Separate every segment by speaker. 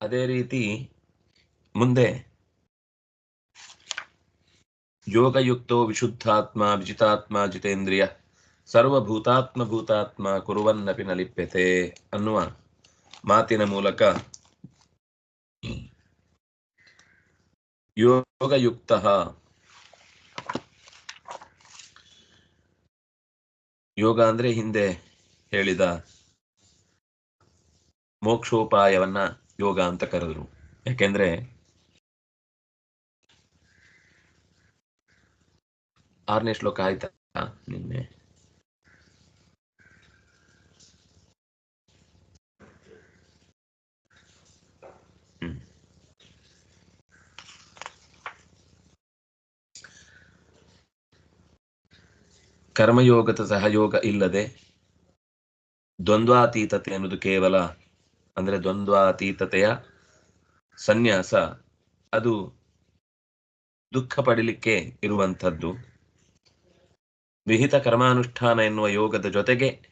Speaker 1: ಅದೇ ರೀತಿ ಮುಂದೆ ಯೋಗಯುಕ್ತೋ ವಿಶುದ್ಧಾತ್ಮ, ವಿಜಿತಾತ್ಮ, ಜಿತೇಂದ್ರಿಯ, ಸರ್ವಭೂತಾತ್ಮ, ಭೂತಾತ್ಮ ಕುರುವನ್ನಪಿ ನಲಿಪ್ಯತೆ ಅನ್ನುವ ಮಾತಿನ ಮೂಲಕ ಯೋಗಯುಕ್ತ ಯೋಗ ಅಂದ್ರೆ ಹಿಂದೆ ಹೇಳಿದ ಮೋಕ್ಷೋಪಾಯವನ್ನ ಯೋಗ ಅಂತ ಕರೆದ್ರು ಯಾಕೆಂದ್ರೆ ಆರನೇ ಶ್ಲೋಕ ಆಯ್ತಾ ನಿನ್ನೆ. ಕರ್ಮಯೋಗದ ಸಹಯೋಗ ಇಲ್ಲದೆ ದ್ವಂದ್ವಾತೀತತೆ ಅನ್ನೋದು ಕೇವಲ ಅಂದ್ರೆ ದ್ವಂದ್ವಾತೀತತೆಯ ಸನ್ಯಾಸ, ಅದು ದುಃಖ ಪಡಲಿಕ್ಕೆ ಇರುವಂಥದ್ದು. ವಿಹಿತ ಕರ್ಮಾನುಷ್ಠಾನ ಎನ್ನುವ ಯೋಗದ ಜೊತೆಗೆ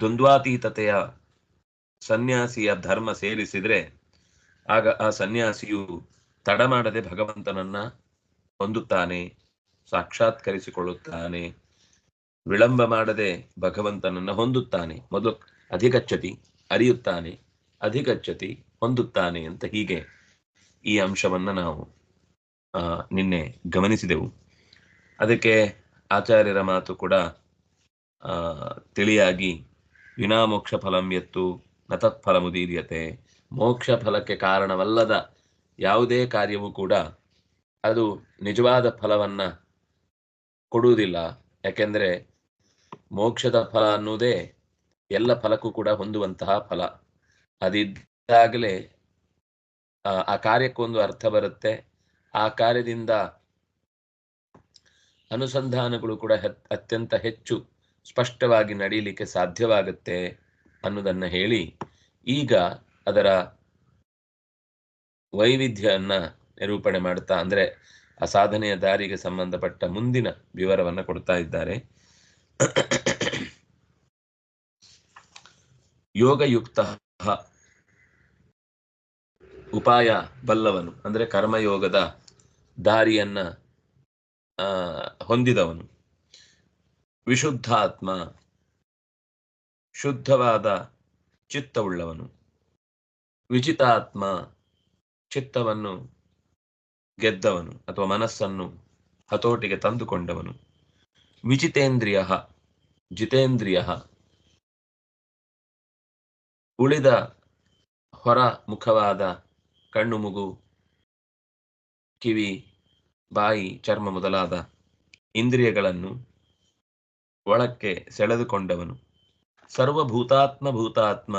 Speaker 1: ದ್ವಂದ್ವಾತೀತತೆಯ ಸನ್ಯಾಸಿಯ ಧರ್ಮ ಸೇರಿಸಿದ್ರೆ ಆಗ ಆ ಸನ್ಯಾಸಿಯು ತಡ ಮಾಡದೆ ಭಗವಂತನನ್ನ ಹೊಂದುತ್ತಾನೆ, ಸಾಕ್ಷಾತ್ಕರಿಸಿಕೊಳ್ಳುತ್ತಾನೆ, ವಿಳಂಬ ಮಾಡದೆ ಭಗವಂತನನ್ನ ಹೊಂದುತ್ತಾನೆ. ಮೊದಲು ಅಧಿಗಚ್ಚತಿ, ಅರಿಯುತ್ತಾನೆ. ಅಧಿಗಚ್ಚತಿ ಹೊಂದುತ್ತಾನೆ ಅಂತ ಹೀಗೆ ಈ ಅಂಶವನ್ನ ನಾವು ನಿನ್ನೆ ಗಮನಿಸಿದೆವು. ಅದಕ್ಕೆ ಆಚಾರ್ಯರ ಮಾತು ಕೂಡ ತಿಳಿಯಾಗಿ ವಿನಾ ಮೋಕ್ಷ ಫಲಂ ಎತ್ತು ನತತ್ಫಲ ಮುದೀರ್ಯತೆ ಮೋಕ್ಷ ಫಲಕ್ಕೆ ಕಾರಣವಲ್ಲದ ಯಾವುದೇ ಕಾರ್ಯವೂ ಕೂಡ ಅದು ನಿಜವಾದ ಫಲವನ್ನ ಕೊಡುವುದಿಲ್ಲ. ಯಾಕೆಂದ್ರೆ ಮೋಕ್ಷದ ಫಲ ಅನ್ನುವುದೇ ಎಲ್ಲ ಫಲಕ್ಕೂ ಕೂಡ ಹೊಂದುವಂತಹ ಫಲ. ಅದಿದ್ದಾಗಲೇ ಆ, ಕಾರ್ಯಕ್ಕೊಂದು ಅರ್ಥ ಬರುತ್ತೆ. ಆ ಕಾರ್ಯದಿಂದ ಅನುಸಂಧಾನಗಳು ಕೂಡ ಅತ್ಯಂತ ಹೆಚ್ಚು ಸ್ಪಷ್ಟವಾಗಿ ನಡೀಲಿಕ್ಕೆ ಸಾಧ್ಯವಾಗುತ್ತೆ ಅನ್ನೋದನ್ನ ಹೇಳಿ ಈಗ ಅದರ ವೈವಿಧ್ಯವನ್ನ ನಿರೂಪಣೆ ಮಾಡ್ತಾ ಅಂದ್ರೆ ಆ ಸಾಧನೆಯ ದಾರಿಗೆ ಸಂಬಂಧಪಟ್ಟ ಮುಂದಿನ ವಿವರವನ್ನ ಕೊಡ್ತಾ ಇದ್ದಾರೆ. ಯೋಗಯುಕ್ತ ಉಪಾಯ ಬಲ್ಲವನು, ಅಂದ್ರೆ ಕರ್ಮಯೋಗದ ದಾರಿಯನ್ನ ಹೊಂದಿದವನು. ವಿಶುದ್ಧಾತ್ಮ, ಶುದ್ಧವಾದ ಚಿತ್ತವುಳ್ಳವನು. ವಿಚಿತಾತ್ಮ ಚಿತ್ತವನ್ನು ಗೆದ್ದವನು, ಅಥವಾ ಮನಸ್ಸನ್ನು ಹತೋಟಿಗೆ ತಂದುಕೊಂಡವನು. ವಿಚಿತೇಂದ್ರಿಯ, ಜಿತೇಂದ್ರಿಯ, ಉಳಿದ ಹೊರ ಮುಖವಾದ ಕಣ್ಣು ಮುಗು, ಕಿವಿ, ಬಾಯಿ, ಚರ್ಮ ಮೊದಲಾದ ಇಂದ್ರಿಯಗಳನ್ನು ಒಳಕ್ಕೆ ಸೆಳೆದುಕೊಂಡವನು. ಸರ್ವಭೂತಾತ್ಮ ಭೂತಾತ್ಮ,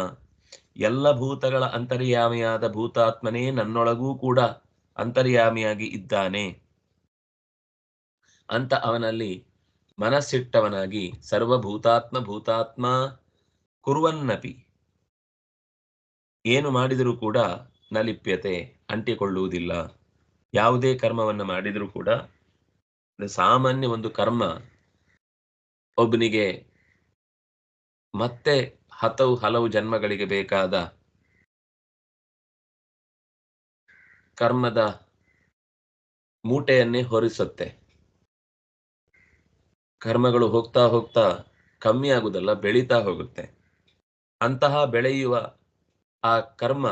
Speaker 1: ಎಲ್ಲ ಭೂತಗಳ ಅಂತರ್ಯಾಮಿಯಾದ ಭೂತಾತ್ಮನೇ ನನ್ನೊಳಗೂ ಕೂಡ ಅಂತರ್ಯಾಮಿಯಾಗಿ ಇದ್ದಾನೆ. ಅಂತ ಅವನಲ್ಲಿ ಮನಸ್ಸಿಟ್ಟವನಾಗಿ ಸರ್ವಭೂತಾತ್ಮ ಭೂತಾತ್ಮ ಕುರುವನ್ನಪಿ. ಏನು ಮಾಡಿದರೂ ಕೂಡ ನಲಿಪ್ಯತೆ ಅಂಟಿಕೊಳ್ಳುವುದಿಲ್ಲ. ಯಾವುದೇ ಕರ್ಮವನ್ನು ಮಾಡಿದರೂ ಕೂಡ ಸಾಮಾನ್ಯ ಒಂದು ಕರ್ಮ. ಒಬ್ಬನಿಗೆ ಮತ್ತೆ ಹತವು ಹಲವು ಜನ್ಮಗಳಿಗೆ ಬೇಕಾದ ಕರ್ಮದ ಮೂಟೆಯನ್ನೇ ಹೊರಿಸುತ್ತೆ. ಕರ್ಮಗಳು ಹೋಗ್ತಾ ಹೋಗ್ತಾ ಕಮ್ಮಿ ಆಗುದಲ್ಲ ಬೆಳೀತಾ ಹೋಗುತ್ತೆ. ಅಂತಹ ಬೆಳೆಯುವ ಆ ಕರ್ಮ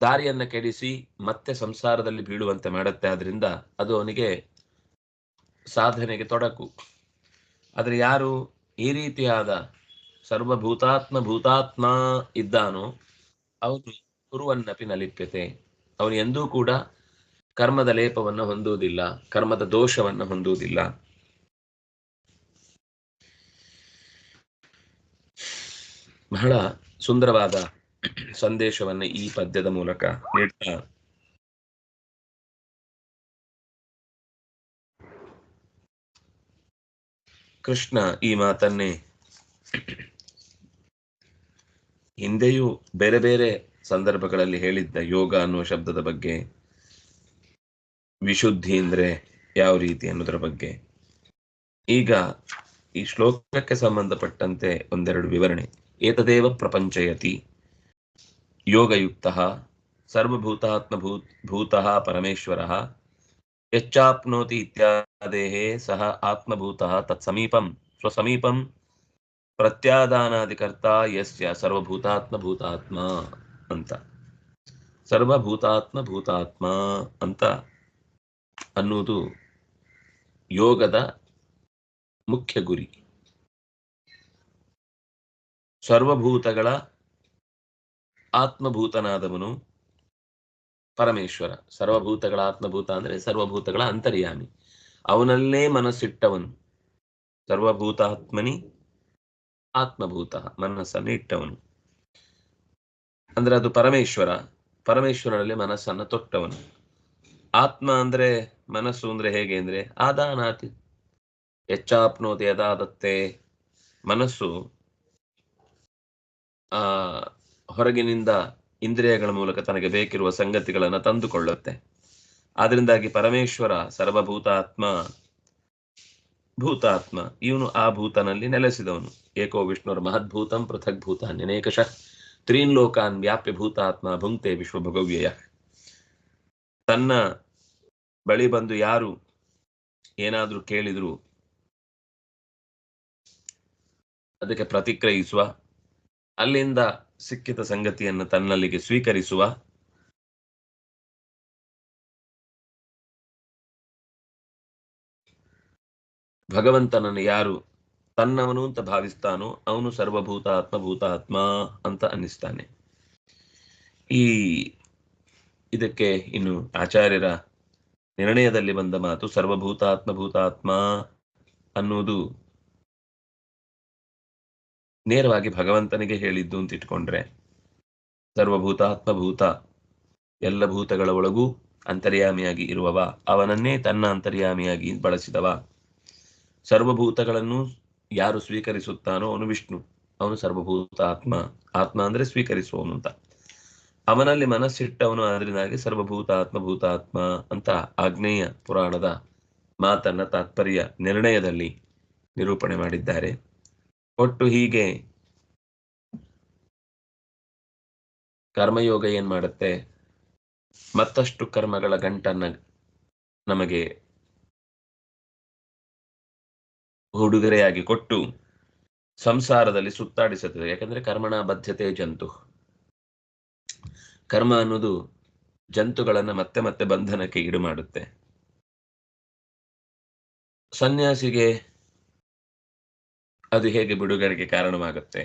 Speaker 1: ದಾರಿಯನ್ನ ಕೆಡಿಸಿ ಮತ್ತೆ ಸಂಸಾರದಲ್ಲಿ ಬೀಳುವಂತೆ ಮಾಡುತ್ತೆ. ಆದ್ರಿಂದ ಅದು ಅವನಿಗೆ ಸಾಧನೆಗೆ ತೊಡಕು. ಆದ್ರೆ ಯಾರು ಈ ರೀತಿಯಾದ ಸರ್ವಭೂತಾತ್ಮ ಭೂತಾತ್ಮ ಇದ್ದಾನೋ ಅವನು ಕುರುವನ್ನಪಿ ನಲಿಪ್ಯತೆ. ಅವನು ಎಂದೂ ಕೂಡ ಕರ್ಮದ ಲೇಪವನ್ನ ಹೊಂದುವುದಿಲ್ಲ, ಕರ್ಮದ ದೋಷವನ್ನ ಹೊಂದುವುದಿಲ್ಲ. ಬಹಳ ಸುಂದರವಾದ ಸಂದೇಶವನ್ನು ಈ ಪದ್ಯದ ಮೂಲಕ ನೀಡ್ತಾ ಕೃಷ್ಣ ಈ ಮಾತನ್ನೇ, ಹಿಂದೆಯೂ ಬೇರೆ ಬೇರೆ ಸಂದರ್ಭಗಳಲ್ಲಿ ಹೇಳಿದ್ದ ಯೋಗ ಅನ್ನುವ ಶಬ್ದದ ಬಗ್ಗೆ, ವಿಶುದ್ಧಿ ಅಂದ್ರೆ ಯಾವ ರೀತಿ ಅನ್ನೋದರ ಬಗ್ಗೆ. ಈಗ ಈ ಶ್ಲೋಕಕ್ಕೆ ಸಂಬಂಧಪಟ್ಟಂತೆ ಒಂದೆರಡು ವಿವರಣೆ. ಏತದೇವ ಪ್ರಪಂಚಯತಿ? ಯೋಗಯುಕ್ತಃ, ಸರ್ವಭೂತಾತ್ಮಭೂತ್, ಭೂತಃ, ಪರಮೇಶ್ವರಃ, ಯಚ್ಚಾಪ್ನೋತಿ ಇತ್ಯಾದೇಃ ಸಹ ಆತ್ಮಭೂತಃ ತತ್ಸಮೀಪಂ, ಸ್ವಸಮೀಪಂ, ಪ್ರತ್ಯಾದಾನಾದಿಕರ್ತ ಯಸ್ಯ ಸರ್ವಭೂತಾತ್ಮಭೂತಾತ್ಮ ಅಂತ. ಸರ್ವಭೂತಾತ್ಮಭೂತಾತ್ಮ ಅಂತ ಅನ್ನುವುದು ಯೋಗದ ಮುಖ್ಯ ಗುರಿ. ಸರ್ವಭೂತಗಳ ಆತ್ಮಭೂತನಾದವನು ಪರಮೇಶ್ವರ. ಸರ್ವಭೂತಗಳ ಆತ್ಮಭೂತ ಅಂದ್ರೆ ಸರ್ವಭೂತಗಳ ಅಂತರ್ಯಾಮಿ. ಅವನಲ್ಲೇ ಮನಸ್ಸಿಟ್ಟವನು. ಸರ್ವಭೂತಾತ್ಮನಿ ಆತ್ಮಭೂತ, ಮನಸ್ಸನ್ನು ಇಟ್ಟವನು. ಅಂದ್ರೆ ಅದು ಪರಮೇಶ್ವರ. ಪರಮೇಶ್ವರನಲ್ಲಿ ಮನಸ್ಸನ್ನು ತೊಟ್ಟವನು. ಆತ್ಮ ಅಂದ್ರೆ ಮನಸ್ಸು ಅಂದ್ರೆ ಹೇಗೆ ಅಂದ್ರೆ ಆದಾನಾತಿ. ಹೆಚ್ಚಾಪ್ನೋತಿ ಯದಾದತ್ತೆ ಮನಸ್ಸು, ಆ ಹೊರಗಿನಿಂದ ಇಂದ್ರಿಯಗಳ ಮೂಲಕ ತನಗೆ ಬೇಕಿರುವ ಸಂಗತಿಗಳನ್ನು ತಂದುಕೊಳ್ಳುತ್ತೆ. ಆದ್ರಿಂದಾಗಿ ಪರಮೇಶ್ವರ, ಸರ್ವಭೂತಾತ್ಮ, ಭೂತಾತ್ಮ, ಇವನು ಆ ಭೂತನಲ್ಲಿ ನೆಲೆಸಿದವನು. ಏಕೋ ವಿಷ್ಣುರ ಮಹದ್ಭೂತಂ ಪೃಥಕ್ ಭೂತ ಅನೇಕಶಃ ತ್ರೀನ್ ಲೋಕಾನ್ ವ್ಯಾಪ್ಯ ಭೂತಾತ್ಮ ಭುಂಕ್ತೆ ವಿಶ್ವಭಗವ್ಯಯ. ತನ್ನ ಬಳಿ ಬಂದು ಯಾರು ಏನಾದ್ರೂ ಕೇಳಿದ್ರು, ಅದಕ್ಕೆ ಪ್ರತಿಕ್ರಿಯಿಸುವ. ಅಲ್ಲಿಂದ ಸಿಕ್ಕಿದ ಸಂಗತಿಯನ್ನು ತನ್ನಲ್ಲಿಗೆ ಸ್ವೀಕರಿಸುವ ಭಗವಂತನನ್ನು ಯಾರು ತನ್ನವನು ಅಂತ ಭಾವಿಸ್ತಾನೋ ಅವನು ಸರ್ವಭೂತ ಆತ್ಮಭೂತಾತ್ಮ ಅಂತ ಅನ್ನಿಸ್ತಾನೆ. ಈ ಇದಕ್ಕೆ ಇನ್ನು ಆಚಾರ್ಯರ ನಿರ್ಣಯದಲ್ಲಿ ಬಂದ ಮಾತು ಸರ್ವಭೂತಾತ್ಮ ಭೂತಾತ್ಮ ಅನ್ನುವುದು ನೇರವಾಗಿ ಭಗವಂತನಿಗೆ ಹೇಳಿದ್ದು ಅಂತ ಇಟ್ಕೊಂಡ್ರೆ, ಸರ್ವಭೂತ, ಆತ್ಮಭೂತ, ಎಲ್ಲ ಭೂತಗಳ ಒಳಗೂ ಅಂತರ್ಯಾಮಿಯಾಗಿ ಇರುವವ, ಅವನನ್ನೇ ತನ್ನ ಅಂತರ್ಯಾಮಿಯಾಗಿ ಬಳಸಿದವ. ಸರ್ವಭೂತಗಳನ್ನು ಯಾರು ಸ್ವೀಕರಿಸುತ್ತಾನೋ ಅವನು ವಿಷ್ಣು, ಅವನು ಸರ್ವಭೂತ ಆತ್ಮ ಆತ್ಮ ಅಂದ್ರೆ ಸ್ವೀಕರಿಸುವವನು ಅಂತ. ಅವನಲ್ಲಿ ಮನಸ್ಸಿಟ್ಟವನು ಆದ್ರಿಂದಾಗಿ ಸರ್ವಭೂತ ಆತ್ಮ ಭೂತಾತ್ಮ ಅಂತ ಆಗ್ನೇಯ ಪುರಾಣದ ಮಾತನ್ನ ತಾತ್ಪರ್ಯ ನಿರ್ಣಯದಲ್ಲಿ ನಿರೂಪಣೆ ಮಾಡಿದ್ದಾರೆ. ಒಟ್ಟು ಹೀಗೆ ಕರ್ಮಯೋಗ ಏನ್ ಮಾಡುತ್ತೆ? ಮತ್ತಷ್ಟು ಕರ್ಮಗಳ ಗಂಟನ್ನ ನಮಗೆ ಉಡುಗೊರೆಯಾಗಿ ಕೊಟ್ಟು ಸಂಸಾರದಲ್ಲಿ ಸುತ್ತಾಡಿಸುತ್ತದೆ. ಯಾಕಂದ್ರೆ ಕರ್ಮಣ ಬದ್ಧತೆ ಜಂತು. ಕರ್ಮ ಅನ್ನೋದು ಜಂತುಗಳನ್ನ ಮತ್ತೆ ಮತ್ತೆ ಬಂಧನಕ್ಕೆ ಈಡು ಮಾಡುತ್ತೆ. ಸನ್ಯಾಸಿಗೆ ಅದು ಹೇಗೆ ಬಿಡುಗಡೆಗೆ ಕಾರಣವಾಗುತ್ತೆ?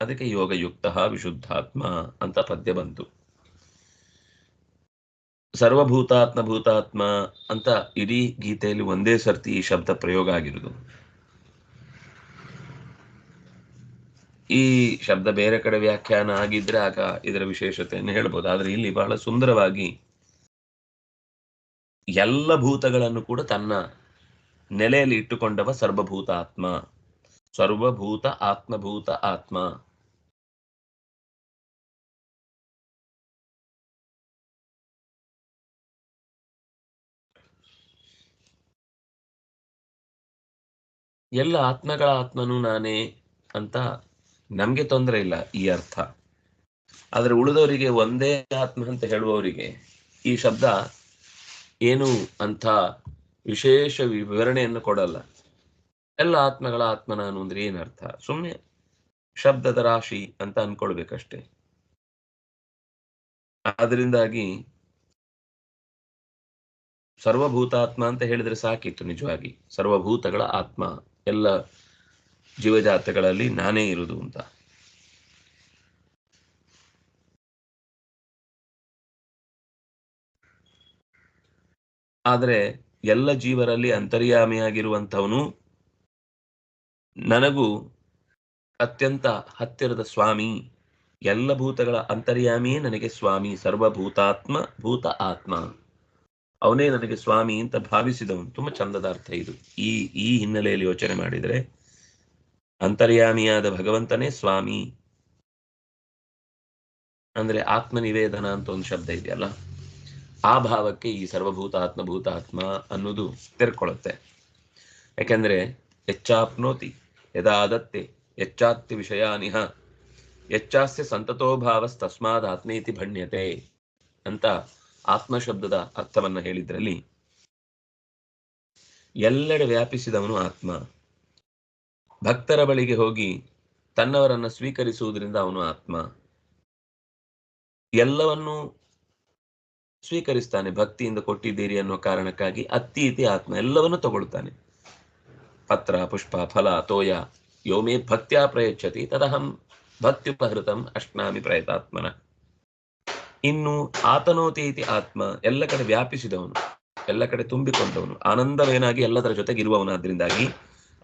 Speaker 1: ಅದಕ್ಕೆ ಯೋಗಯುಕ್ತ ವಿಶುದ್ಧಾತ್ಮ ಅಂತ ಪದ್ಯ ಬಂತು. ಸರ್ವಭೂತಾತ್ಮ ಭೂತಾತ್ಮ ಅಂತ ಇಡೀ ಗೀತೆಯಲ್ಲಿ ಒಂದೇ ಸರ್ತಿ ಈ ಶಬ್ದ ಪ್ರಯೋಗ ಆಗಿರುವುದು ಈ ಶಬ್ದ ಬೇರೆ ಕಡೆ ವ್ಯಾಖ್ಯಾನ ಆಗಿದ್ರೆ ಆಗ ಇದರ ವಿಶೇಷತೆಯನ್ನು ಹೇಳ್ಬೋದು. ಆದ್ರೆ ಇಲ್ಲಿ ಬಹಳ ಸುಂದರವಾಗಿ ಎಲ್ಲ ಭೂತಗಳನ್ನು ಕೂಡ ತನ್ನ ನೆಲೆಯಲ್ಲಿ ಇಟ್ಟುಕೊಂಡವ ಸರ್ವಭೂತ ಆತ್ಮ ಸರ್ವಭೂತ ಆತ್ಮಭೂತ ಆತ್ಮ. ಎಲ್ಲ ಆತ್ಮಗಳ ಆತ್ಮನು ನಾನೇ ಅಂತ ನಮ್ಗೆ ತೊಂದರೆ ಇಲ್ಲ ಈ ಅರ್ಥ. ಆದ್ರೆ ಉಳಿದವರಿಗೆ ಒಂದೇ ಆತ್ಮ ಅಂತ ಹೇಳುವವರಿಗೆ ಈ ಶಬ್ದ ಏನು ಅಂತ ವಿಶೇಷ ವಿವರಣೆಯನ್ನು ಕೊಡಲ್ಲ. ಎಲ್ಲ ಆತ್ಮಗಳ ಆತ್ಮ ನಾನು ಅಂದ್ರೆ ಏನರ್ಥ? ಸುಮ್ಮನೆ ಶಬ್ದದ ರಾಶಿ ಅಂತ ಅನ್ಕೊಳ್ಬೇಕಷ್ಟೆ. ಆದ್ರಿಂದಾಗಿ ಸರ್ವಭೂತಾತ್ಮ ಅಂತ ಹೇಳಿದ್ರೆ ಸಾಕಿತ್ತು ನಿಜವಾಗಿ. ಸರ್ವಭೂತಗಳ ಆತ್ಮ, ಎಲ್ಲ ಜೀವಜಾತಗಳಲ್ಲಿ ನಾನೇ ಇರುವುದು ಅಂತ. ಆದರೆ ಎಲ್ಲ ಜೀವರಲ್ಲಿ ಅಂತರ್ಯಾಮಿಯಾಗಿರುವಂಥವನು ನನಗೂ ಅತ್ಯಂತ ಹತ್ತಿರದ ಸ್ವಾಮಿ, ಎಲ್ಲ ಭೂತಗಳ ಅಂತರ್ಯಾಮಿಯೇ ನನಗೆ ಸ್ವಾಮಿ, ಸರ್ವಭೂತಾತ್ಮ, ಭೂತ ಆತ್ಮ. ಅವನೇ ನನಗೆ ಸ್ವಾಮಿ ಅಂತ ಭಾವಿಸಿದವನು. ತುಂಬಾ ಚಂದದ ಅರ್ಥ ಇದು. ಈ ಈ ಹಿನ್ನೆಲೆಯಲ್ಲಿ ಯೋಚನೆ ಮಾಡಿದರೆ ಅಂತರ್ಯಾಮಿಯಾದ ಭಗವಂತನೇ ಸ್ವಾಮಿ. ಅಂದ್ರೆ ಆತ್ಮ ನಿವೇದನ ಅಂತ ಒಂದು ಶಬ್ದ ಇದೆಯಲ್ಲ? ಆ ಭಾವಕ್ಕೆ ಈ ಸರ್ವಭೂತ ಆತ್ಮ ಭೂತಾತ್ಮ ಅನ್ನೋದು ತೆರ್ಕೊಳ್ಳುತ್ತೆ ಯಾಕೆಂದ್ರೆ ಹೆಚ್ಚಾಪ್ನೋತಿ ಯದಾದತ್ತೆ ಹೆಚ್ಚಾತ್ತಿ ವಿಷಯಾನಿಹ ಎಚ್ಚಾಸ್ಯ ಸಂತತೋ ಭಾವಸ್ತಸ್ಮಾದ್ ಆತ್ಮೇತಿ ಭಣ್ಯತೆ ಅಂತ ಆತ್ಮ ಶಬ್ದದ ಅರ್ಥವನ್ನ ಹೇಳಿದ್ರಲ್ಲಿ, ಎಲ್ಲೆಡೆ ವ್ಯಾಪಿಸಿದವನು ಆತ್ಮ. ಭಕ್ತರ ಬಳಿಗೆ ಹೋಗಿ ತನ್ನವರನ್ನ ಸ್ವೀಕರಿಸುವುದರಿಂದ ಅವನು ಆತ್ಮ. ಎಲ್ಲವನ್ನೂ ಸ್ವೀಕರಿಸ್ತಾನೆ, ಭಕ್ತಿಯಿಂದ ಕೊಟ್ಟಿದ್ದೀರಿ ಅನ್ನೋ ಕಾರಣಕ್ಕಾಗಿ ಅತ್ತೀತಿ ಆತ್ಮ, ಎಲ್ಲವನ್ನೂ ತಗೊಳ್ತಾನೆ. ಪತ್ರ ಪುಷ್ಪ ಫಲ ತೋಯ ಯೋಮೇ ಭಕ್ತ್ಯಾ ಪ್ರಯಚ್ಛತಿ ತದಹಂ ಭಕ್ತ್ಯುಪಹೃತಂ ಅಶ್ನಾಮಿ ಪ್ರಯತಾತ್ಮನ ಇನ್ನು ಆತನೋತಿ ಇತಿ ಆತ್ಮ, ಎಲ್ಲ ಕಡೆ ವ್ಯಾಪಿಸಿದವನು, ಎಲ್ಲ ಕಡೆ ತುಂಬಿಕೊಂಡವನು, ಆನಂದವೇನಾಗಿ ಎಲ್ಲದರ ಜೊತೆಗೆ ಇರುವವನಾದ್ರಿಂದಾಗಿ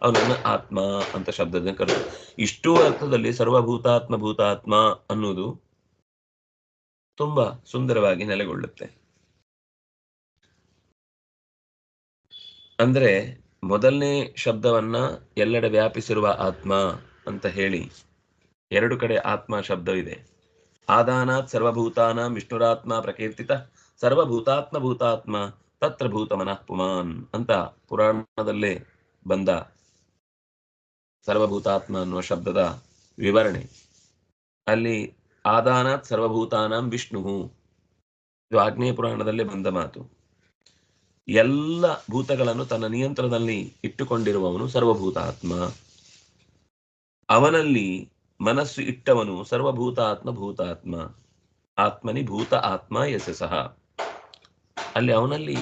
Speaker 1: ಅವನನ್ನು ಆತ್ಮ ಅಂತ ಶಬ್ದದಿಂದ ಕರೆದು ಇಷ್ಟು ಅರ್ಥದಲ್ಲಿ ಸರ್ವಭೂತಾತ್ಮ ಭೂತಾತ್ಮ ಅನ್ನೋದು ತುಂಬಾ ಸುಂದರವಾಗಿ ನೆಲೆಗೊಳ್ಳುತ್ತೆ. ಅಂದ್ರೆ ಮೊದಲನೇ ಶಬ್ದವನ್ನ ಎಲ್ಲೆಡೆ ವ್ಯಾಪಿಸಿರುವ ಆತ್ಮ ಅಂತ ಹೇಳಿ ಎರಡು ಕಡೆ ಆತ್ಮ ಶಬ್ದವಿದೆ. ಆದಾನಾತ್ ಸರ್ವಭೂತಾನ ವಿಷ್ಣುರಾತ್ಮ ಪ್ರಕೀರ್ತಿತ ಸರ್ವಭೂತಾತ್ಮ ಭೂತಾತ್ಮ ತತ್ರ ಭೂತ ಮನಃ ಪುಮಾನ್ ಅಂತ ಪುರಾಣದಲ್ಲೇ ಬಂದ ಸರ್ವಭೂತಾತ್ಮ ಅನ್ನುವ ಶಬ್ದದ ವಿವರಣೆ. ಅಲ್ಲಿ ಆದಾನಾತ್ ಸರ್ವಭೂತಾನಂ ವಿಷ್ಣು ಇದು ಆಗ್ನೇಯ ಪುರಾಣದಲ್ಲೇ ಬಂದ ಮಾತು. ಎಲ್ಲ ಭೂತಗಳನ್ನು ತನ್ನ ನಿಯಂತ್ರಣದಲ್ಲಿ ಇಟ್ಟುಕೊಂಡಿರುವವನು ಸರ್ವಭೂತಾತ್ಮ. ಅವನಲ್ಲಿ ಮನಸ್ಸು ಇಟ್ಟವನು ಸರ್ವಭೂತಾತ್ಮ ಭೂತಾತ್ಮ. ಆತ್ಮನಿ ಭೂತ ಆತ್ಮ ಯಶಸಃ. ಅಲ್ಲಿ ಅವನಲ್ಲಿ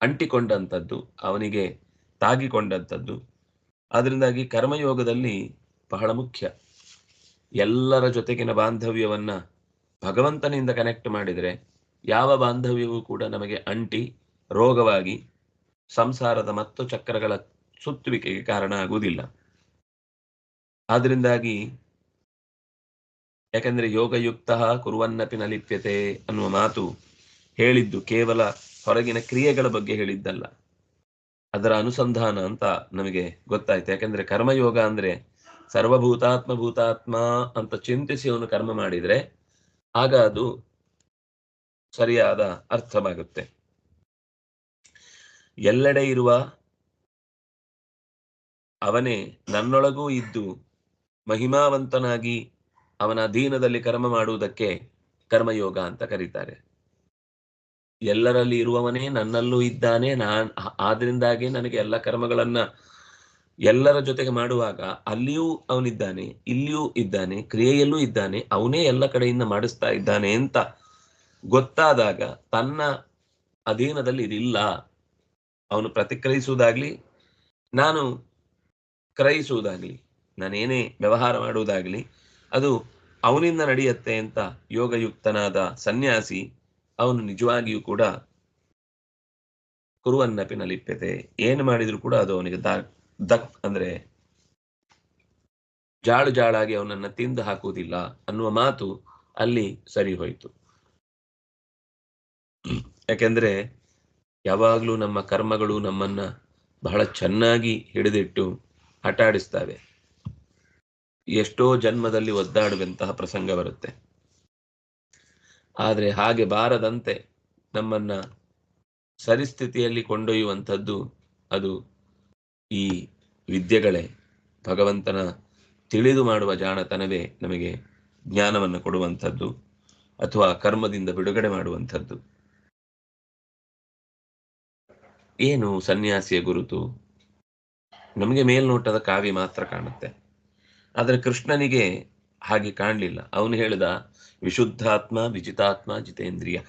Speaker 1: ಅಂಟಿಕೊಂಡಂಥದ್ದು, ಅವನಿಗೆ ತಾಗಿಕೊಂಡಂಥದ್ದು. ಅದರಿಂದಾಗಿ ಕರ್ಮಯೋಗದಲ್ಲಿ ಬಹಳ ಮುಖ್ಯ. ಎಲ್ಲರ ಜೊತೆಗಿನ ಬಾಂಧವ್ಯವನ್ನ ಭಗವಂತನಿಂದ ಕನೆಕ್ಟ್ ಮಾಡಿದರೆ ಯಾವ ಬಾಂಧವ್ಯವೂ ಕೂಡ ನಮಗೆ ಅಂಟಿ ರೋಗವಾಗಿ ಸಂಸಾರದ ಮತ್ತು ಚಕ್ರಗಳ ಸುತ್ತುವಿಕೆಗೆ ಕಾರಣ ಆಗುವುದಿಲ್ಲ. ಆದ್ರಿಂದಾಗಿ ಯಾಕಂದ್ರೆ ಯೋಗಯುಕ್ತ ಕುರುವನ್ನಪಿ ನಲಿಪ್ಯತೆ ಅನ್ನುವ ಮಾತು ಹೇಳಿದ್ದು ಕೇವಲ ಹೊರಗಿನ ಕ್ರಿಯೆಗಳ ಬಗ್ಗೆ ಹೇಳಿದ್ದಲ್ಲ. ಅದರ ಅನುಸಂಧಾನ ಅಂತ ನಮಗೆ ಗೊತ್ತಾಯ್ತು. ಯಾಕಂದ್ರೆ ಕರ್ಮಯೋಗ ಅಂದ್ರೆ ಸರ್ವಭೂತಾತ್ಮ ಭೂತಾತ್ಮ ಅಂತ ಚಿಂತಿಸಿ ಅವನು ಕರ್ಮ ಮಾಡಿದ್ರೆ ಆಗ ಅದು ಸರಿಯಾದ ಅರ್ಥವಾಗುತ್ತೆ. ಎಲ್ಲೆಡೆ ಇರುವ ಅವನೇ ನನ್ನೊಳಗೂ ಇದ್ದು ಮಹಿಮಾವಂತನಾಗಿ ಅವನ ಅಧೀನದಲ್ಲಿ ಕರ್ಮ ಮಾಡುವುದಕ್ಕೆ ಕರ್ಮಯೋಗ ಅಂತ ಕರೀತಾರೆ. ಎಲ್ಲರಲ್ಲಿ ಇರುವವನೇ ನನ್ನಲ್ಲೂ ಇದ್ದಾನೆ, ನಾನ್ ಆದ್ರಿಂದಾಗಿ ನನಗೆ ಎಲ್ಲ ಕರ್ಮಗಳನ್ನ ಎಲ್ಲರ ಜೊತೆಗೆ ಮಾಡುವಾಗ ಅಲ್ಲಿಯೂ ಅವನಿದ್ದಾನೆ, ಇಲ್ಲಿಯೂ ಇದ್ದಾನೆ, ಕ್ರಿಯೆಯಲ್ಲೂ ಇದ್ದಾನೆ, ಅವನೇ ಎಲ್ಲ ಕಡೆಯಿಂದ ಮಾಡಿಸ್ತಾ ಇದ್ದಾನೆ ಅಂತ ಗೊತ್ತಾದಾಗ ತನ್ನ ಅಧೀನದಲ್ಲಿ ಇದಿಲ್ಲ. ಅವನು ಪ್ರತಿಕ್ರಿಯಿಸುವುದಾಗ್ಲಿ, ನಾನು ಕ್ರಯಿಸುವುದಾಗ್ಲಿ, ನಾನೇನೇ ವ್ಯವಹಾರ ಮಾಡುವುದಾಗ್ಲಿ, ಅದು ಅವನಿಂದ ನಡೆಯುತ್ತೆ ಅಂತ ಯೋಗಯುಕ್ತನಾದ ಸನ್ಯಾಸಿ ಅವನು ನಿಜವಾಗಿಯೂ ಕೂಡ ಕುರುವನ್ನಪಿನ ಲಿಪ್ಯತೆ ಏನು ಮಾಡಿದ್ರು ಕೂಡ ಅದು ಅವನಿಗೆ ದಕ್, ಅಂದ್ರೆ ಜಾಳು ಜಾಳಾಗಿ ಅವನನ್ನ ತಿಂದು ಹಾಕುವುದಿಲ್ಲ ಅನ್ನುವ ಮಾತು ಅಲ್ಲಿ ಸರಿ ಹೋಯಿತು. ಯಾಕೆಂದ್ರೆ ಯಾವಾಗ್ಲೂ ನಮ್ಮ ಕರ್ಮಗಳು ನಮ್ಮನ್ನ ಬಹಳ ಚೆನ್ನಾಗಿ ಹಿಡಿದಿಟ್ಟು ಆಟಾಡಿಸ್ತವೆ ಎಷ್ಟೋ ಜನ್ಮದಲ್ಲಿ ಒದ್ದಾಡುವಂತಹ ಪ್ರಸಂಗ ಬರುತ್ತೆ. ಆದ್ರೆ ಹಾಗೆ ಬಾರದಂತೆ ನಮ್ಮನ್ನ ಸರಿಸ್ಥಿತಿಯಲ್ಲಿ ಕೊಂಡೊಯ್ಯುವಂಥದ್ದು ಅದು ಈ ವಿದ್ಯೆಗಳೇ. ಭಗವಂತನ ತಿಳಿದು ಮಾಡುವ ಜಾಣತನವೇ ನಮಗೆ ಜ್ಞಾನವನ್ನು ಕೊಡುವಂಥದ್ದು ಅಥವಾ ಕರ್ಮದಿಂದ ಬಿಡುಗಡೆ ಮಾಡುವಂಥದ್ದು. ಏನು ಸನ್ಯಾಸಿಯ ಗುರುತು? ನಮಗೆ ಮೇಲ್ನೋಟದ ಕಾವ್ಯ ಮಾತ್ರ ಕಾಣುತ್ತೆ. ಆದರೆ ಕೃಷ್ಣನಿಗೆ ಹಾಗೆ ಕಾಣಲಿಲ್ಲ. ಅವನು ಹೇಳಿದ, ವಿಶುದ್ಧಾತ್ಮ, ವಿಜಿತಾತ್ಮ, ಜಿತೇಂದ್ರಿಯ,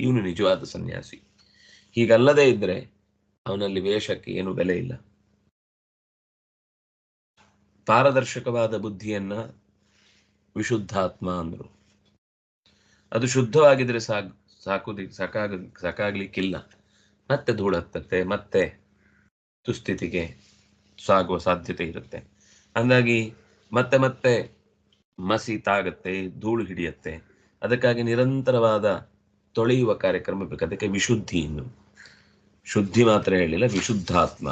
Speaker 1: ಇವನು ನಿಜವಾದ ಸನ್ಯಾಸಿ. ಹೀಗಲ್ಲದೆ ಇದ್ರೆ ಅವನಲ್ಲಿ ವೇಷಕ್ಕೆ ಏನು ಬೆಲೆ ಇಲ್ಲ. ಪಾರದರ್ಶಕವಾದ ಬುದ್ಧಿಯನ್ನ ವಿಶುದ್ಧಾತ್ಮ ಅಂದ್ರು. ಅದು ಶುದ್ಧವಾಗಿದ್ರೆ ಸಾಕು, ಸಾಕುದಿ, ಸಾಕಾಗ, ಸಾಕಾಗ್ಲಿಕ್ಕಿಲ್ಲ. ಮತ್ತೆ ಧೂಳು ಹತ್ತತ್ತೆ ಮತ್ತೆ ದುಸ್ಥಿತಿಗೆ ಸಾಗುವ ಸಾಧ್ಯತೆ ಇರುತ್ತೆ. ಹಂಗಾಗಿ ಮತ್ತೆ ಮತ್ತೆ ಮಸಿ ತಾಗತ್ತೆ ಧೂಳು ಹಿಡಿಯತ್ತೆ. ಅದಕ್ಕಾಗಿ ನಿರಂತರವಾದ ತೊಳೆಯುವ ಕಾರ್ಯಕ್ರಮ ಬೇಕು. ಅದಕ್ಕೆ ವಿಶುದ್ಧಿ ಇನ್ನು. ಶುದ್ಧಿ ಮಾತ್ರ ಹೇಳಿಲ್ಲ, ವಿಶುದ್ಧಾತ್ಮ.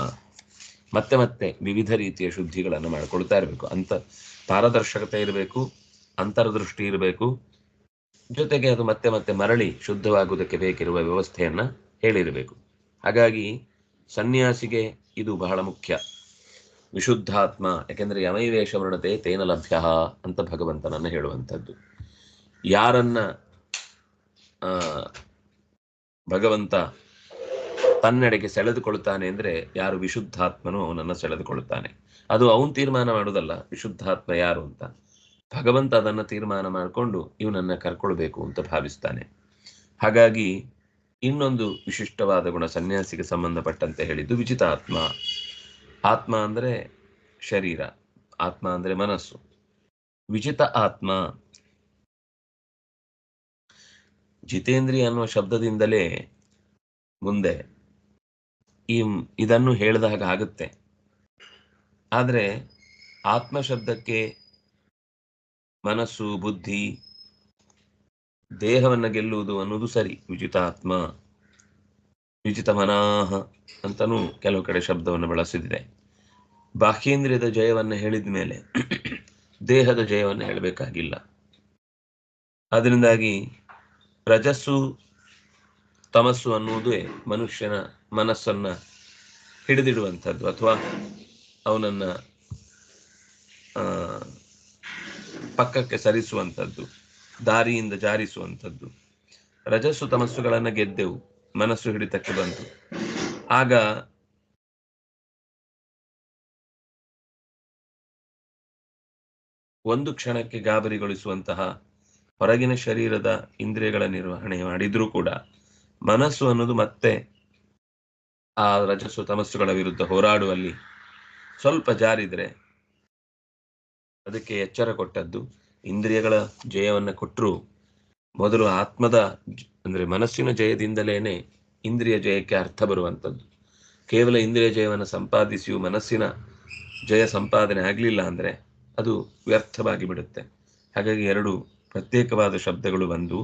Speaker 1: ಮತ್ತೆ ಮತ್ತೆ ವಿವಿಧ ರೀತಿಯ ಶುದ್ಧಿಗಳನ್ನು ಮಾಡಿಕೊಳ್ತಾ ಇರಬೇಕು. ಅಂತ ಪಾರದರ್ಶಕತೆ ಇರಬೇಕು, ಅಂತರ್ದೃಷ್ಟಿ ಇರಬೇಕು. ಜೊತೆಗೆ ಅದು ಮತ್ತೆ ಮತ್ತೆ ಮರಳಿ ಶುದ್ಧವಾಗುವುದಕ್ಕೆ ಬೇಕಿರುವ ವ್ಯವಸ್ಥೆಯನ್ನ ಹೇಳಿರಬೇಕು. ಹಾಗಾಗಿ ಸನ್ಯಾಸಿಗೆ ಇದು ಬಹಳ ಮುಖ್ಯ. ವಿಶುದ್ಧಾತ್ಮ, ಯಾಕೆಂದ್ರೆ ಯಮೈವೇಷ ವರ್ಣತೆ ತೇನ ಲಭ್ಯ ಅಂತ ಭಗವಂತನನ್ನು ಹೇಳುವಂಥದ್ದು. ಯಾರನ್ನ ಭಗವಂತ ತನ್ನೆಡೆಗೆ ಸೆಳೆದುಕೊಳ್ಳುತ್ತಾನೆ ಅಂದ್ರೆ ಯಾರು ವಿಶುದ್ಧಾತ್ಮನೋ ಅವನನ್ನ ಸೆಳೆದುಕೊಳ್ಳುತ್ತಾನೆ. ಅದು ಅವನು ತೀರ್ಮಾನ ಮಾಡೋದಲ್ಲ, ವಿಶುದ್ಧಾತ್ಮ ಯಾರು ಅಂತ. ಭಗವಂತ ಅದನ್ನ ತೀರ್ಮಾನ ಮಾಡಿಕೊಂಡು ಇವನನ್ನ ಕರ್ಕೊಳ್ಬೇಕು ಅಂತ ಭಾವಿಸ್ತಾನೆ. ಹಾಗಾಗಿ ಇನ್ನೊಂದು ವಿಶಿಷ್ಟವಾದ ಗುಣ ಸನ್ಯಾಸಿಗೆ ಸಂಬಂಧಪಟ್ಟಂತೆ ಹೇಳಿದ್ದು ವಿಚಿತ ಆತ್ಮ ಆತ್ಮ ಅಂದ್ರೆ ಶರೀರ, ಆತ್ಮ ಅಂದ್ರೆ ಮನಸ್ಸು. ವಿಚಿತ ಆತ್ಮ. ಜಿತೇಂದ್ರಿಯ ಅನ್ನುವ ಶಬ್ದದಿಂದಲೇ ಮುಂದೆ ಈ ಇದನ್ನು ಹೇಳಿದಾಗ ಆಗುತ್ತೆ. ಆದರೆ ಆತ್ಮ ಶಬ್ದಕ್ಕೆ ಮನಸ್ಸು, ಬುದ್ಧಿ ದೇಹವನ್ನ ಗೆಲ್ಲುವುದು ಅನ್ನೋದು ಸರಿ. ವಿಜಿತಾತ್ಮ ವಿಜಿತ ಮನಾಹ ಅಂತನೂ ಕೆಲವು ಕಡೆ ಶಬ್ದವನ್ನು ಬಳಸಿದಿದೆ. ಬಾಹ್ಯೇಂದ್ರಿಯದ ಜಯವನ್ನು ಹೇಳಿದ ಮೇಲೆ ದೇಹದ ಜಯವನ್ನು ಹೇಳಬೇಕಾಗಿಲ್ಲ. ಅದರಿಂದಾಗಿ ರಜಸ್ಸು, ತಮಸ್ಸು ಅನ್ನುವುದೇ ಮನುಷ್ಯನ ಮನಸ್ಸನ್ನ ಹಿಡಿದಿಡುವಂಥದ್ದು ಅಥವಾ ಅವನನ್ನ ಪಕ್ಕಕ್ಕೆ ಸರಿಸುವಂಥದ್ದು. ದಾರಿಯಿಂದ ಜಾರಿಸುವಂಥದ್ದು. ರಜಸ್ಸು ತಮಸ್ಸುಗಳನ್ನು ಗೆದ್ದೆವು. ಮನಸ್ಸು ಹಿಡಿತಕ್ಕೆ ಬಂತು. ಆಗ ಒಂದು ಕ್ಷಣಕ್ಕೆ ಗಾಬರಿಗೊಳಿಸುವಂತಹ ಹೊರಗಿನ ಶರೀರದ ಇಂದ್ರಿಯಗಳ ನಿರ್ವಹಣೆ ಮಾಡಿದ್ರೂ ಕೂಡ ಮನಸ್ಸು ಅನ್ನೋದು ಮತ್ತೆ ಆ ರಜಸ್ಸು ತಮಸ್ಸುಗಳ ವಿರುದ್ಧ ಹೋರಾಡುವಲ್ಲಿ ಸ್ವಲ್ಪ ಜಾರಿದ್ರೆ ಅದಕ್ಕೆ ಎಚ್ಚರ ಕೊಟ್ಟದ್ದು. ಇಂದ್ರಿಯಗಳ ಜಯವನ್ನು ಕೊಟ್ಟರು ಮೊದಲು ಆತ್ಮದ ಅಂದ್ರೆ ಮನಸ್ಸಿನ ಜಯದಿಂದಲೇನೆ ಇಂದ್ರಿಯ ಜಯಕ್ಕೆ ಅರ್ಥ ಬರುವಂಥದ್ದು. ಕೇವಲ ಇಂದ್ರಿಯ ಜಯವನ್ನು ಸಂಪಾದಿಸಿಯೂ ಮನಸ್ಸಿನ ಜಯ ಸಂಪಾದನೆ ಆಗಲಿಲ್ಲ ಅಂದರೆ ಅದು ವ್ಯರ್ಥವಾಗಿ ಬಿಡುತ್ತೆ. ಹಾಗಾಗಿ ಎರಡು ಪ್ರತ್ಯೇಕವಾದ ಶಬ್ದಗಳು ಬಂದು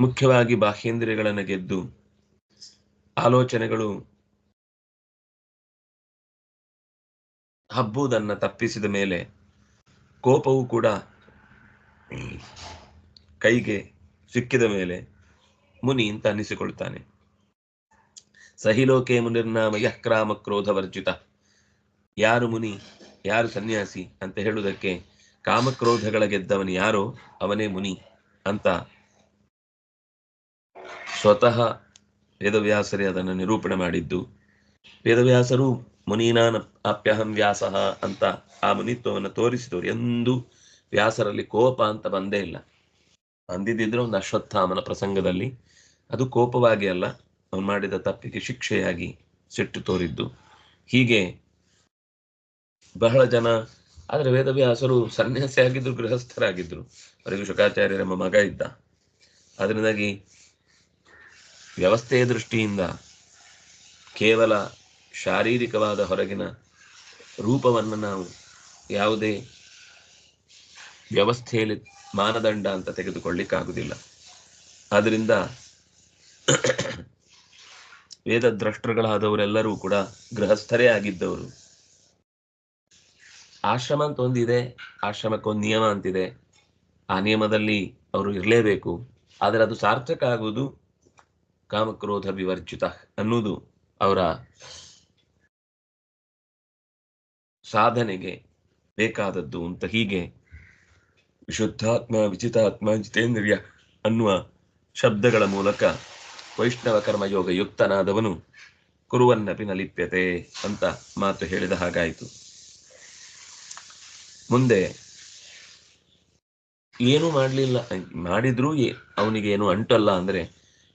Speaker 1: ಮುಖ್ಯವಾಗಿ ಬಾಹ್ಯೇಂದ್ರಿಯಗಳನ್ನು ಗೆದ್ದು ಆಲೋಚನೆಗಳು ಹಬ್ಬುವುದನ್ನ ತಪ್ಪಿಸಿದ ಮೇಲೆ ಕೋಪವು ಕೂಡ ಕೈಗೆ ಸಿಕ್ಕಿದ ಮೇಲೆ ಮುನಿ ಅಂತ ಅನ್ನಿಸಿಕೊಳ್ತಾನೆ ಸಹಿಲೋಕೆ ಮುನಿರ್ನಾಮ ಕ್ರಾಮ ಕ್ರೋಧ ವರ್ಜಿತ ಯಾರು ಮುನಿ, ಯಾರು ಸನ್ಯಾಸಿ ಅಂತ ಹೇಳುವುದಕ್ಕೆ ಕಾಮಕ್ರೋಧಗಳ ಗೆದ್ದವನು ಯಾರೋ ಅವನೇ ಮುನಿ ಅಂತ ಸ್ವತಃ ವೇದವ್ಯಾಸರೇ ಅದನ್ನು ನಿರೂಪಣೆ ಮಾಡಿದ್ದು. ವೇದವ್ಯಾಸರು ಮುನೀನಾನ ಅಪ್ಯಹಂ ವ್ಯಾಸಃ ಅಂತ ಆ ಮುನಿತ್ವವನ್ನು ತೋರಿಸಿದವರು. ಎಂದು ವ್ಯಾಸರಲ್ಲಿ ಕೋಪ ಅಂತ ಬಂದೇ ಇಲ್ಲ. ಅಂದಿದ್ದಿದ್ರೆ ಒಂದು ಅಶ್ವತ್ಥಾಮನ ಪ್ರಸಂಗದಲ್ಲಿ. ಅದು ಕೋಪವಾಗಿ ಅಲ್ಲ, ಅವನು ಮಾಡಿದ ತಪ್ಪಿಗೆ ಶಿಕ್ಷೆಯಾಗಿ ಸಿಟ್ಟು ತೋರಿದ್ದು. ಹೀಗೆ ಬಹಳ ಜನ, ಆದರೆ ವೇದವ್ಯಾಸರು ಸನ್ಯಾಸಿ ಆಗಿದ್ರು, ಗೃಹಸ್ಥರಾಗಿದ್ರು. ಅವರಿಗೆ ಶುಕಾಚಾರ್ಯರ ಮಗ ಇದ್ದ. ಅದರಿಂದಾಗಿ ವ್ಯವಸ್ಥೆಯ ದೃಷ್ಟಿಯಿಂದ ಕೇವಲ ಶಾರೀರಿಕವಾದ ಹೊರಗಿನ ರೂಪವನ್ನು ನಾವು ಯಾವುದೇ ವ್ಯವಸ್ಥೆಯಲ್ಲಿ ಮಾನದಂಡ ಅಂತ ತೆಗೆದುಕೊಳ್ಳಿಕ್ಕಾಗುವುದಿಲ್ಲ. ಆದ್ದರಿಂದ ವೇದದ್ರಷ್ಟರುಗಳಾದವರೆಲ್ಲರೂ ಕೂಡ ಗೃಹಸ್ಥರೇ ಆಗಿದ್ದವರು. ಆಶ್ರಮ ಅಂತ ಒಂದಿದೆ ಆಶ್ರಮಕ್ಕೊಂದು ನಿಯಮ ಅಂತಿದೆ. ಆ ನಿಯಮದಲ್ಲಿ ಅವರು ಇರಲೇಬೇಕು. ಆದರೆ ಅದು ಸಾರ್ಥಕ ಆಗುವುದು ಕಾಮಕ್ರೋಧ ವಿವರ್ಜಿತ ಅನ್ನುವುದು ಅವರ ಸಾಧನೆಗೆ ಬೇಕಾದದ್ದು ಅಂತ ಹೀಗೆ ವಿಶುದ್ಧಾತ್ಮ, ವಿಚಿತಾತ್ಮ, ಜಿತೇಂದ್ರಿಯ ಅನ್ನುವ ಶಬ್ದಗಳ ಮೂಲಕ ವೈಷ್ಣವ ಕರ್ಮಯೋಗ ಯುಕ್ತನಾದವನು ಕುರುವನ್ನಪಿ ನಲಿಪ್ಯತೆ ಅಂತ ಮಾತು ಹೇಳಿದ ಹಾಗಾಯಿತು. ಮುಂದೆ, ಏನು ಮಾಡಲಿಲ್ಲ, ಮಾಡಿದ್ರೂ ಅವನಿಗೆ ಏನು ಅಂಟಲ್ಲ ಅಂದ್ರೆ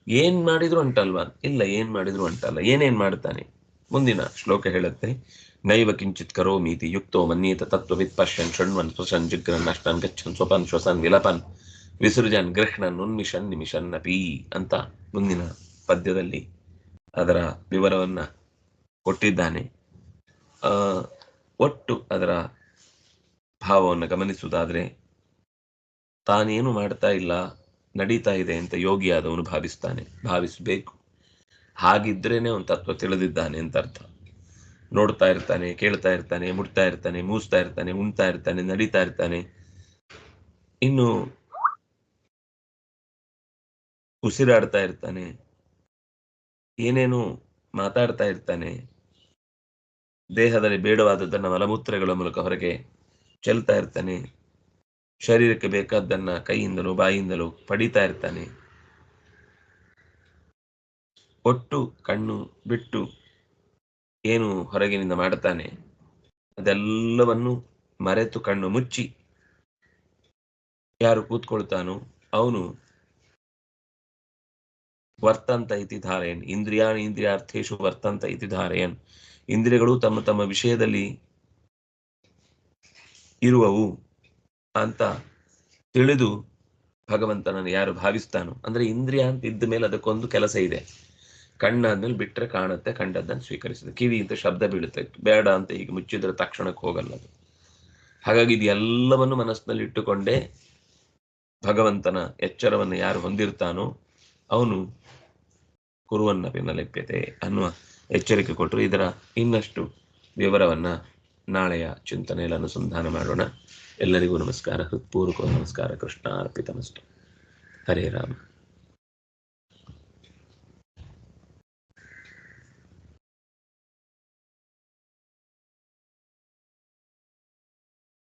Speaker 1: ಏನ್ ಮಾಡಿದ್ರು ಅಂಟಲ್ವಾ? ಇಲ್ಲ, ಏನ್ ಮಾಡಿದ್ರು ಅಂಟಲ್ಲ, ಏನೇನ್ ಮಾಡ್ತಾನೆ? ಮುಂದಿನ ಶ್ಲೋಕ ಹೇಳುತ್ತೆ ನೈವ ಕಿಂಚಿತ್ ಕರೋಮೀತಿ ಯುಕ್ತೋ ಮನ್ಯೇತ ತತ್ವವಿತ್ ಪಶ್ಯನ್ ಶೃಣ್ವನ್ ಸ್ವಸನ್ ಜಿಗ್ರನ್ ನಷ್ಟನ್ ಗಚ್ಚನ್ ಸ್ವಪನ್ ಶ್ವಸನ್ ವಿಲಪನ್ ವಿಸೃಜನ್ ಗೃಹ್ಣನ್ ಉನ್ಮಿಷನ್ ನಿಮಿಷನ್ ಅಪಿ ಅಂತ ಮುಂದಿನ ಪದ್ಯದಲ್ಲಿ ಅದರ ವಿವರವನ್ನ ಕೊಟ್ಟಿದ್ದಾನೆ. ಒಟ್ಟು ಅದರ ಭಾವವನ್ನು ಗಮನಿಸುವುದಾದ್ರೆ, ತಾನೇನು ಮಾಡ್ತಾ ಇಲ್ಲ, ನಡೀತಾ ಇದೆ ಅಂತ ಯೋಗಿಯಾದವನು ಭಾವಿಸ್ತಾನೆ, ಭಾವಿಸಬೇಕು. ಹಾಗಿದ್ರೇನೆ ಅವನು ತತ್ವ ತಿಳಿದಿದ್ದಾನೆ ಅಂತ ಅರ್ಥ. ನೋಡ್ತಾ ಇರ್ತಾನೆ, ಕೇಳ್ತಾ ಇರ್ತಾನೆ, ಮುಟ್ತಾ ಇರ್ತಾನೆ, ಮೂಸ್ತಾ ಇರ್ತಾನೆ, ಉಣ್ತಾ ಇರ್ತಾನೆ, ನಡೀತಾ ಇರ್ತಾನೆ. ಇನ್ನು ಉಸಿರಾಡ್ತಾ ಇರ್ತಾನೆ, ಏನೇನು ಮಾತಾಡ್ತಾ ಇರ್ತಾನೆ, ದೇಹದಲ್ಲಿ ಬೇಡವಾದದ್ದನ್ನ ಮಲಮೂತ್ರಗಳ ಮೂಲಕ ಹೊರಗೆ ಚೆಲ್ತಾ ಇರ್ತಾನೆ, ಶರೀರಕ್ಕೆ ಬೇಕಾದ್ದನ್ನ ಕೈಯಿಂದಲೂ ಬಾಯಿಂದಲೂ ಪಡಿತಾ ಇರ್ತಾನೆ. ಒಟ್ಟು ಕಣ್ಣು ಬಿಟ್ಟು ಏನು ಹೊರಗಿನಿಂದ ಮಾಡುತ್ತಾನೆ? ಅದೆಲ್ಲವನ್ನು ಮರೆತು ಕಣ್ಣು ಮುಚ್ಚಿ ಯಾರು ಕೂತ್ಕೊಳ್ತಾನೋ ಅವನು ವರ್ತಂತ ಇತಿ ಧಾರಯನ್ ಇಂದ್ರಿಯಾಣ ಇಂದ್ರಿಯಾರ್ಥೇಶು ವರ್ತಂತ ಇತಿ ಧಾರೆಯನ್ ಇಂದ್ರಿಯಗಳು ತಮ್ಮ ತಮ್ಮ ವಿಷಯದಲ್ಲಿ ಇರುವವು ಅಂತ ತಿಳಿದು ಭಗವಂತನನ್ನು ಯಾರು ಭಾವಿಸ್ತಾನೋ. ಅಂದ್ರೆ ಇಂದ್ರಿಯ ಅಂತ ಇದ್ದ ಮೇಲೆ ಅದಕ್ಕೊಂದು ಕೆಲಸ ಇದೆ. ಕಣ್ಣಾದ್ಮೇಲೆ ಬಿಟ್ರೆ ಕಾಣುತ್ತೆ, ಕಂಡದ್ದನ್ನು ಸ್ವೀಕರಿಸುತ್ತೆ. ಕಿವಿ ಅಂತ ಶಬ್ದ ಬೀಳುತ್ತೆ. ಬೇಡ ಅಂತ ಹೀಗೆ ಮುಚ್ಚಿದ್ರೆ ತಕ್ಷಣಕ್ಕೆ ಹೋಗಲ್ಲ ಅದು. ಹಾಗಾಗಿ ಇದು ಎಲ್ಲವನ್ನು ಮನಸ್ಸಿನಲ್ಲಿ ಇಟ್ಟುಕೊಂಡೇ ಭಗವಂತನ ಎಚ್ಚರವನ್ನು ಯಾರು ಹೊಂದಿರ್ತಾನೋ ಅವನು ಕುರುವನ್ನ ಪಿನ್ನಲೆಪ್ಯತೆ ಅನ್ನುವ ಎಚ್ಚರಿಕೆ ಕೊಟ್ಟರು. ಇದರ ಇನ್ನಷ್ಟು ವಿವರವನ್ನ ನಾಳೆಯ ಚಿಂತನೆಯಲ್ಲಿ ಅನುಸಂಧಾನ ಮಾಡೋಣ. ಎಲ್ಲರಿಗೂ ನಮಸ್ಕಾರ. ಹೃತ್ಪೂರ್ವಕ ನಮಸ್ಕಾರ. ಕೃಷ್ಣ ಅರ್ಪಿತಮಸ್ತು ಹರೇ ರಾಮ.